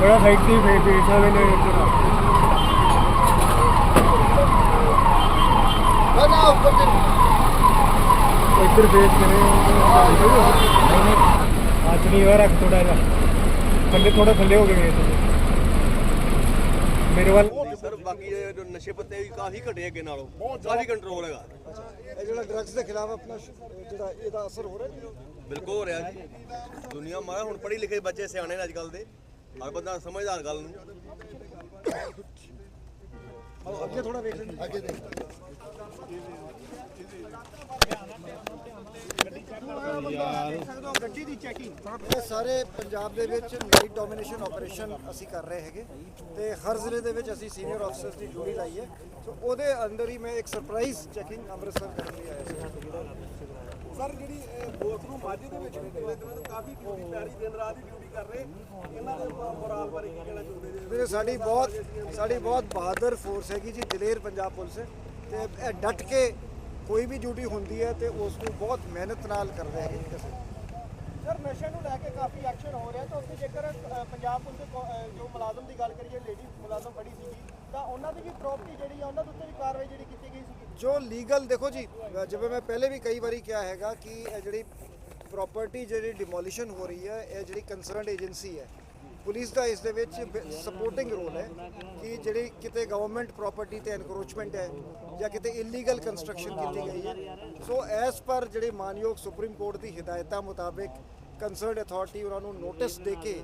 ਬੜਾ ਸਾਈਡ ਤੇ face face ਵਾਲੇ ਨੇ ਇੱਧਰ ਫੇਸ ਕਰੇ ਨਹੀਂ ਨਹੀਂ ਅੱਜ ਨਹੀਂ ਹੋ ਰੱਖ ਥੋੜਾ ਜਿਹਾ। ਥੱਲੇ ਥੋੜਾ ਥੱਲੇ ਹੋ ਗਏ ਮੇਰੇ ਵੱਲ ਸਰ ਬਾਕੀ ਇਹ ਜੋ ਨਸ਼ੇ ਪੱਤੇ ਵੀ ਕਾਫੀ ਘਟੇ ਅੱਗੇ ਨਾਲੋਂ। ਕਾਫੀ ਕੰਟਰੋਲ ਹੈਗਾ। ਇਹ ਜਿਹੜਾ ਡਰੱਗਸ ਦੇ ਖਿਲਾਫ ਆਪਣਾ ਜਿਹੜਾ ਇਹਦਾ ਅਸਰ ਹੋ ਰਿਹਾ ਜੀ? ਬਿਲਕੁਲ ਹੋ ਰਿਹਾ ਜੀ। ਦੁਨੀਆ ਮਾਰਾ ਹੁਣ ਪੜ੍ਹੀ ਲਿਖੇ ਬੱਚੇ ਸਿਆਣੇ ਨੇ ਅੱਜ ਕੱਲ ਦੇ। ਹਰ ਬੰਦਾ ਸਮਝਦਾਰ ਗੱਲ ਨੂੰ। ਅੱਗੇ ਥੋੜਾ ਵੇਖ ਲੈਂਦੇ। ਅੱਗੇ ਦੇਖ। ਗੱਡੀ ਦੀ ਚੈਕਿੰਗ ਇਹ ਸਾਰੇ ਪੰਜਾਬ ਦੇ ਵਿੱਚ ਨਾਈਟ ਡੋਮੀਨੇਸ਼ਨ ਆਪਰੇਸ਼ਨ ਅਸੀਂ ਕਰ ਰਹੇ ਹੈਗੇ ਤੇ ਹਰ ਜ਼ਿਲ੍ਹੇ ਦੇ ਵਿੱਚ ਅਸੀਂ ਸੀਨੀਅਰ ਅਫਸਰਸ ਦੀ ਡਿਊਟੀ ਲਾਈ ਹੈ। ਸੋ ਉਹਦੇ ਅੰਦਰ ਹੀ ਮੈਂ ਇੱਕ ਸਰਪ੍ਰਾਈਜ਼ ਚੈਕਿੰਗ ਅੰਮ੍ਰਿਤਸਰ ਕਰਨ ਲਈ ਆਇਆ ਸੀ। ਸਰ, ਜਿਹੜੀ ਬਾਥਰੂਮ ਮਾਝੇ ਦੇ ਵਿੱਚ ਨੇ ਜਿਹੜੇ ਇਹਨਾਂ ਨੂੰ ਕਾਫੀ ਡਿਊਟੀ ਪਿਆਰੀ ਦਿਨ ਰਾਤ ਦੀ ਡਿਊਟੀ ਕਰ ਰਹੇ। ਇਹਨਾਂ ਦੇ ਮੋਰਾਲ ਬਾਰੇ ਕੀ ਕਹਿਣਾ ਚਾਹੁੰਦੇ ਜੀ? ਵੀਰੇ, ਸਾਡੀ ਬਹੁਤ ਸਾਡੀ ਬਹੁਤ ਬਹਾਦਰ ਫੋਰਸ ਹੈਗੀ ਜੀ ਦਲੇਰ ਪੰਜਾਬ ਪੁਲਿਸ। ਤੇ ਇਹ ਡਟ ਕੇ ਕੋਈ ਵੀ ਡਿਊਟੀ ਹੁੰਦੀ ਹੈ ਤੇ ਉਸ ਨੂੰ ਬਹੁਤ ਮਿਹਨਤ ਨਾਲ ਕਰਦੇ ਹੈਗੇ ਜੀ ਸਰ ਨਸ਼ੇ ਨੂੰ ਲੈ ਕੇ ਕਾਫੀ ਐਕਸ਼ਨ ਹੋ ਰਿਹਾ ਤਾਂ ਉੱਥੇ ਜੇਕਰ ਪੰਜਾਬ ਪੁਲਿਸ ਦੇ ਜੋ ਮੁਲਾਜ਼ਮ ਦੀ ਗੱਲ ਕਰੀਏ ਲੇਡੀ ਮੁਲਾਜ਼ਮ ਫੜੀ ਸੀਗੀ, ਤਾਂ ਉਹਨਾਂ ਦੀ ਵੀ ਪ੍ਰਾਪਰਟੀ ਜਿਹੜੀ ਆ, ਉਹਨਾਂ ਦੇ ਉੱਤੇ ਵੀ ਕਾਰਵਾਈ ਜਿਹੜੀ ਕੀਤੀ ਗਈ ਸੀਗੀ? ਜੋ ਲੀਗਲ ਦੇਖੋ ਜੀ ਜਿਵੇਂ ਮੈਂ ਪਹਿਲੇ ਵੀ ਕਈ ਵਾਰੀ ਕਿਹਾ ਹੈਗਾ ਕਿ ਇਹ ਜਿਹੜੀ ਪ੍ਰਾਪਰਟੀ ਜਿਹੜੀ ਡਿਮੋਲੀਸ਼ਨ ਹੋ ਰਹੀ ਹੈ, ਇਹ ਜਿਹੜੀ ਕੰਸਰਨਡ ਏਜੰਸੀ ਹੈ ਪੁਲਿਸ ਦਾ ਇਸ ਦੇ ਵਿੱਚ ਸਪੋਰਟਿੰਗ ਰੋਲ ਹੈ ਕਿ ਜਿਹੜੀ ਕਿਤੇ ਗਵਰਨਮੈਂਟ ਪ੍ਰਾਪਰਟੀ ਤੇ ਐਨਕਰੋਚਮੈਂਟ ਹੈ ਜਾਂ ਕਿਤੇ ਇਲੀਗਲ ਕੰਸਟਰਕਸ਼ਨ ਕੀਤੀ ਗਈ ਹੈ। ਸੋ ਐਸ ਪਰ ਜਿਹੜੇ ਮਾਨਯੋਗ ਸੁਪਰੀਮ ਕੋਰਟ ਦੀ ਹਦਾਇਤਾਂ ਮੁਤਾਬਿਕ ਕੰਸਰਨਡ ਅਥਾਰਟੀ ਉਹਨਾਂ ਨੂੰ ਨੋਟਿਸ ਦੇ ਕੇ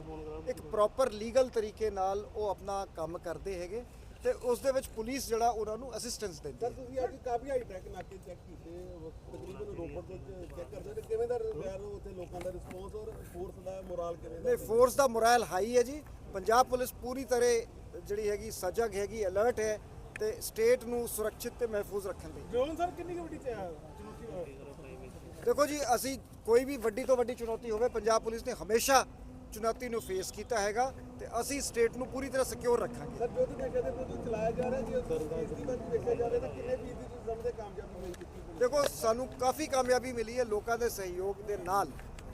ਇੱਕ ਪ੍ਰੋਪਰ ਲੀਗਲ ਤਰੀਕੇ ਨਾਲ ਉਹ ਆਪਣਾ ਕੰਮ ਕਰਦੇ ਹੈਗੇ। ਤੇ ਉਸ ਦੇ ਵਿੱਚ ਪੁਲਿਸ ਜਿਹੜਾ ਉਹਨਾਂ ਨੂੰ ਅਸਿਸਟੈਂਸ ਦਿੰਦੀ ਹੈ। ਸਰ ਤੁਸੀਂ ਅੱਜ ਕਾਫੀ ਹਾਈ ਟੈਕ ਨਾਕੇ ਚੈੱਕ ਕੀਤੇ ਉਹ ਤਕਰੀਬਨ ਰੋਪੜ ਤੋਂ ਚੈੱਕ ਕਰਦੇ ਤੇ ਕਿਵੇਂ ਦਾ ਰਿਹਾ ਉੱਥੇ ਲੋਕਾਂ ਦਾ ਰਿਸਪੌਂਸ ਔਰ ਫੋਰਸ ਦਾ ਮੋਰਾਲ ਕਿਵੇਂ ਦਾ ਨਹੀਂ ਫੋਰਸ ਦਾ ਮੋਰਲ ਹਾਈ ਹੈ ਜੀ। ਪੰਜਾਬ ਪੁਲਿਸ ਪੂਰੀ ਤਰ੍ਹਾਂ ਜਿਹੜੀ ਹੈਗੀ ਸਜਗ ਹੈਗੀ ਅਲਰਟ ਹੈ ਤੇ ਸਟੇਟ ਨੂੰ ਸੁਰੱਖਿਅਤ ਤੇ ਮਹਿਫੂਜ਼ ਰੱਖਣ ਲਈ। ਜੋਨ ਸਰ ਕਿੰਨੀ ਵੱਡੀ ਚੁਣੌਤੀ ਦੇਖੋ ਜੀ ਅਸੀਂ ਕੋਈ ਵੀ ਵੱਡੀ ਤੋਂ ਵੱਡੀ ਚੁਣੌਤੀ ਹੋਵੇ ਪੰਜਾਬ ਪੁਲਿਸ ਨੇ ਹਮੇਸ਼ਾ ਚੁਣੌਤੀ ਨੂੰ ਫੇਸ ਕੀਤਾ ਹੈਗਾ ਤੇ ਅਸੀਂ ਸਟੇਟ ਨੂੰ ਪੂਰੀ ਤਰ੍ਹਾਂ ਸਿਕਿਉਰ ਰੱਖਾਂਗੇ। ਸਰ ਜੋ ਤੁਸੀਂ ਨਸ਼ੇ ਦੇ ਵਿਰੁੱਧ ਚਲਾਇਆ ਜਾ ਰਿਹਾ ਜੀ ਇਸ ਦੀ ਬਾਤ ਦੇਖਿਆ ਜਾ ਰਿਹਾ ਤਾਂ ਕਿੰਨੇ ਫੀਸਦੀ ਤੁਸੀਂ ਸਮਝਦੇ ਕਾਮਯਾਬੀ ਮਿਲ ਚੁੱਕੀ ਹੈ ਦੇਖੋ ਸਾਨੂੰ ਕਾਫੀ ਕਾਮਯਾਬੀ ਮਿਲੀ ਹੈ ਲੋਕਾਂ ਦੇ ਸਹਿਯੋਗ ਦੇ ਨਾਲ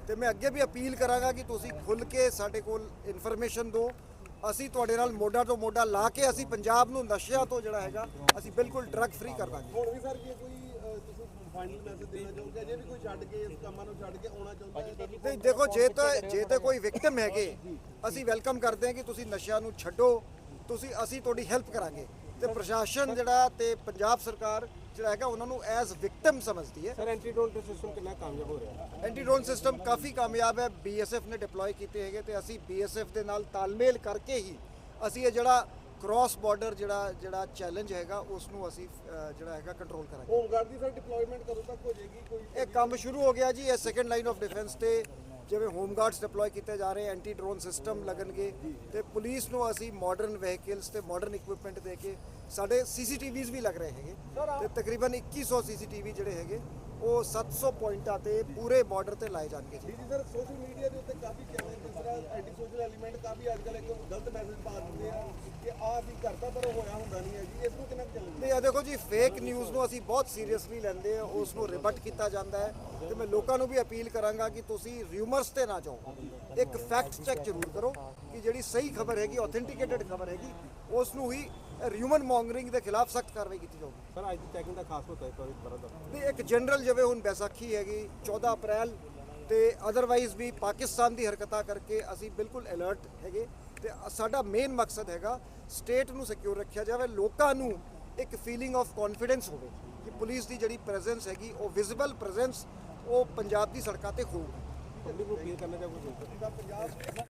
ਤੇ ਮੈਂ ਅੱਗੇ ਵੀ ਅਪੀਲ ਕਰਾਂਗਾ ਕਿ ਤੁਸੀਂ ਖੁੱਲ ਕੇ ਸਾਡੇ ਕੋਲ ਇਨਫੋਰਮੇਸ਼ਨ ਦਿਓ। ਅਸੀਂ ਤੁਹਾਡੇ ਨਾਲ ਮੋਢਾ ਤੋਂ ਮੋਢਾ ਲਾ ਕੇ ਅਸੀਂ ਪੰਜਾਬ ਨੂੰ ਨਸ਼ਿਆਂ ਤੋਂ ਜਿਹੜਾ ਹੈਗਾ ਅਸੀਂ ਬਿਲਕੁਲ ਡਰੱਗ ਫ੍ਰੀ ਕਰ ਦਾਂਗੇ। ਹੁਣ ਵੀ ਸਰ ਜੇ ਕੋਈ ਫਾਈਨਲ ਮੈਸੇਜ ਦੇਣਾ ਚਾਹੋਗੇ? ਜੇ ਵੀ ਕੋਈ ਛੱਡ ਕੇ ਇਸ ਕੰਮਾਂ ਨੂੰ ਛੱਡ ਕੇ ਆਉਣਾ ਚਾਹੁੰਦਾ ਹੈ ਤਾਂ ਨਹੀਂ ਦੇਖੋ ਜੇ ਤਾਂ ਜੇ ਤਾਂ ਕੋਈ ਵਿਕਟਮ ਹੈਗੇ ਅਸੀਂ ਵੈਲਕਮ ਕਰਦੇ ਹਾਂ ਕਿ ਤੁਸੀਂ ਨਸ਼ਿਆਂ ਨੂੰ ਛੱਡੋ। ਤੁਸੀਂ ਅਸੀਂ ਤੁਹਾਡੀ ਹੈਲਪ ਕਰਾਂਗੇ। ਤੇ ਪ੍ਰਸ਼ਾਸਨ ਜਿਹੜਾ ਤੇ ਪੰਜਾਬ ਸਰਕਾਰ ਜਿਹੜਾ ਹੈਗਾ ਉਹਨਾਂ ਨੂੰ ਐਜ਼ ਵਿਕਟਮ ਸਮਝਦੀ ਹੈ। ਸਰ ਐਂਟੀਡੋਟ ਸਿਸਟਮ ਕਿੰਨਾ ਕਾਮਯਾਬ ਹੋ ਰਿਹਾ? ਐਂਟੀ ਡਰੋਨ ਸਿਸਟਮ ਕਾਫੀ ਕਾਮਯਾਬ ਹੈ। ਬੀਐਸਐਫ ਨੇ ਡਿਪਲੋਏ ਕੀਤੇ ਹੈਗੇ ਤੇ ਅਸੀਂ ਬੀਐਸਐਫ ਦੇ ਨਾਲ ਤਾਲਮੇਲ ਕਰਕੇ ਹੀ ਅਸੀਂ ਇਹ ਜਿਹੜਾ ਕ੍ਰਾਸ ਬਾਰਡਰ ਜਿਹੜਾ ਜਿਹੜਾ ਚੈਲੰਜ ਹੈਗਾ ਉਸ ਨੂੰ ਅਸੀਂ ਜਿਹੜਾ ਹੈਗਾ ਕੰਟਰੋਲ ਕਰਾਂਗੇ। ਹੋਮਗਾਰਡ ਦੀ ਸਰ ਡਿਪਲੋਇਮੈਂਟ ਕਦੋਂ ਤੱਕ ਹੋ ਜਾਏਗੀ? ਕੋਈ ਇਹ ਕੰਮ ਸ਼ੁਰੂ ਹੋ ਗਿਆ ਜੀ ਇਹ ਸੈਕੰਡ ਲਾਈਨ ਆਫ ਡਿਫੈਂਸ ਤੇ ਜਿਵੇਂ ਹੋਮ ਗਾਰਡਸ ਡਿਪਲੋਏ ਕੀਤੇ ਜਾ ਰਹੇ ਐਂਟੀ ਡਰੋਨ ਸਿਸਟਮ ਲੱਗਣਗੇ ਤੇ ਪੁਲਿਸ ਨੂੰ ਅਸੀਂ ਮਾਡਰਨ ਵਹੀਕਲਸ ਤੇ ਮਾਡਰਨ ਇਕਵਿਪਮੈਂਟ ਦੇ ਕੇ ਸਾਡੇ ਸੀਸੀਟੀਵੀਜ਼ ਵੀ ਲੱਗ ਰਹੇ ਹੈਗੇ ਤੇ ਤਕਰੀਬਨ 2100 ਸੀਸੀਟੀਵੀ ਜਿਹੜੇ ਹੈਗੇ ਉਹ 700 ਪੁਆਇੰਟਾਂ ਤੇ ਪੂਰੇ ਬਾਰਡਰ ਤੇ ਲਾਏ ਜਾਣਗੇ ਜੀ। ਜੀ ਸਰ ਸੋਸ਼ਲ ਮੀਡੀਆ ਦੇ ਉੱਤੇ ਕਾਫੀ ਜਿਸ ਤਰ੍ਹਾਂ ਐਂਟੀ ਸੋਸ਼ਲ ਐਲੀਮੈਂਟ ਕਾਫੀ ਅੱਜ ਕੱਲ੍ਹ ਇੱਕ ਗਲਤ ਮੈਸੇਜ ਪਾ ਦਿੰਦੇ ਆ ਕਿ ਆਹ ਅਸੀਂ ਕਰਤਾ ਪਰ ਉਹ ਹੋਇਆ ਹੁੰਦਾ ਨਹੀਂ ਹੈ ਜੀ। ਇਸ ਨੂੰ ਕਿੰਨਾ ਕੁ ਚੱਲਣ ਨਹੀਂ ਇਹ ਦੇਖੋ ਜੀ ਫੇਕ ਨਿਊਜ਼ ਨੂੰ ਅਸੀਂ ਬਹੁਤ ਸੀਰੀਅਸਲੀ ਲੈਂਦੇ ਆ ਉਸ ਨੂੰ ਰਿਬਟ ਕੀਤਾ ਜਾਂਦਾ ਹੈ। ਤੇ ਮੈਂ ਲੋਕਾਂ ਨੂੰ ਵੀ ਅਪੀਲ ਕਰਾਂਗਾ ਕਿ ਤੁਸੀਂ ਰਿਊਮਰਸ ਤੇ ਨਾ ਜਾਓ। ਇੱਕ ਫੈਕਟ ਚੈੱਕ ਜ਼ਰੂਰ ਕਰੋ ਕਿ ਜਿਹੜੀ ਸਹੀ ਖਬਰ ਹੈਗੀ ਆਥੈਂਟਿਕੇਟਡ ਖਬਰ ਹੈਗੀ ਉਸ ਨੂੰ ਹੀ ਰਿਊਮਨ ਮੌਂਗਰਿੰਗ ਦੇ ਖਿਲਾਫ ਸਖਤ ਕਾਰਵਾਈ ਕੀਤੀ ਜਾਊਗੀ। ਸਰ ਅੱਜ ਦੀ ਚੈਕਿੰਗ ਦਾ ਖਾਸ ਹੋਤਾ ਹੈ ਪਰ ਬਰਦ ਨਹੀਂ ਇੱਕ ਜਨਰਲ ਜਿਵੇਂ ਹੁਣ ਬੈਸਾਖੀ ਹੈਗੀ 14 ਅਪ੍ਰੈਲ ਤੇ ਅਦਰਵਾਈਜ਼ ਵੀ ਪਾਕਿਸਤਾਨ ਦੀ ਹਰਕਤਾਂ ਕਰਕੇ ਅਸੀਂ ਬਿਲਕੁਲ ਅਲਰਟ ਹੈਗੇ। ਤੇ ਸਾਡਾ ਮੇਨ ਮਕਸਦ ਹੈਗਾ ਸਟੇਟ ਨੂੰ ਸਿਕਿਉਰ ਰੱਖਿਆ ਜਾਵੇ ਲੋਕਾਂ ਨੂੰ ਇੱਕ ਫੀਲਿੰਗ ਆਫ ਕੌਨਫੀਡੈਂਸ ਹੋਵੇ ਕਿ ਪੁਲਿਸ ਦੀ ਜਿਹੜੀ ਪ੍ਰੈਜ਼ੈਂਸ ਹੈਗੀ ਉਹ ਵਿਜ਼ੀਬਲ ਪ੍ਰੈਜ਼ੈਂਸ ਉਹ ਪੰਜਾਬ ਦੀ ਸੜਕਾਂ ਤੇ ਹੋਊਗੀ। ਪਬਲਿਕ ਨੂੰ ਅਪੀਲ ਕਰਨਾ ਚਾਹੋਗੇ?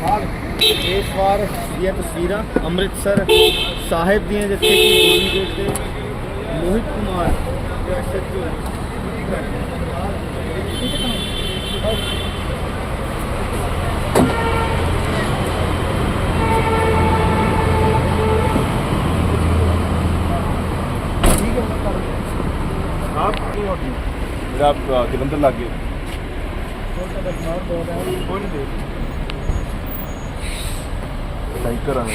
ਇਸ ਵਾਰ ਇਹ ਤਸਵੀਰਾਂ ਅੰਮ੍ਰਿਤਸਰ ਸਾਹਿਬ ਦੀਆਂ ਜਿੱਥੇ ਕਿ ਗੋਲੀ ਦੇ ਉੱਤੇ ਮੋਹਿਤ ਕੁਮਾਰ ਤੇ ਐਸਐਚਓ ਆਪ ਕੀ ਹੋਤੀ ਮੇਰਾ ਅ, ਜਲੰਧਰ സൈക്കറാണ്